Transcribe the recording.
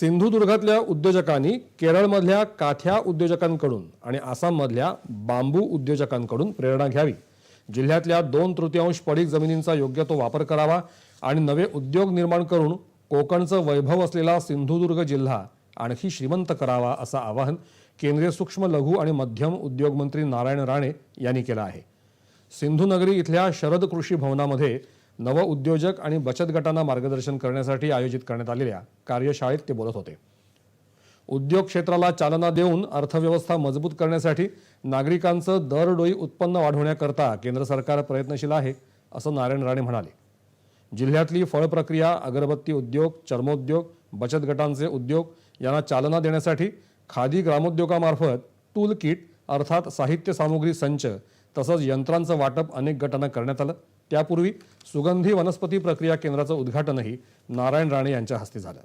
सिंधुदुर्गातल्या उद्योजकांनी केरळमधल्या काथ्या उद्योजकांकडून आणि आसाममधल्या बांबू उद्योजकांकडून प्रेरणा घ्यावी. जिल्ह्यातल्या दोन तृतीयांश पडीक जमिनींचा योग्य तो वापर करावा आणि नवे उद्योग निर्माण करून कोकणचं वैभव असलेला सिंधुदुर्ग जिल्हा आणखी श्रीमंत करावा असं आवाहन केंद्रीय सूक्ष्म लघु आणि मध्यम उद्योगमंत्री नारायण राणे यांनी केलं आहे. सिंधुनगरी इथल्या शरद कृषी भवनामध्ये नव उद्योजक आणि बचत गटांना मार्गदर्शन करण्यासाठी आयोजित करण्यात आलेल्या कार्यशाळेत ते बोलत होते. उद्योग क्षेत्राला चालना देऊन अर्थव्यवस्था मजबूत करण्यासाठी नागरिकांचं दरडोई उत्पन्न वाढवण्याकरता केंद्र सरकार प्रयत्नशील आहे असं नारायण राणे म्हणाले. जिल्ह्यातली फळ प्रक्रिया अगरबत्ती उद्योग चर्मोद्योग बचत गटांचे उद्योग यांना चालना देण्यासाठी खादी ग्रामोद्योगामार्फत टूल किट अर्थात साहित्य सामुग्री संच तसंच यंत्रांचं वाटप अनेक गटांना करण्यात आलं. त्यापूर्वी सुगंधी वनस्पती प्रक्रिया केंद्राचं उद्घाटनही नारायण राणे यांच्या हस्ते झालं.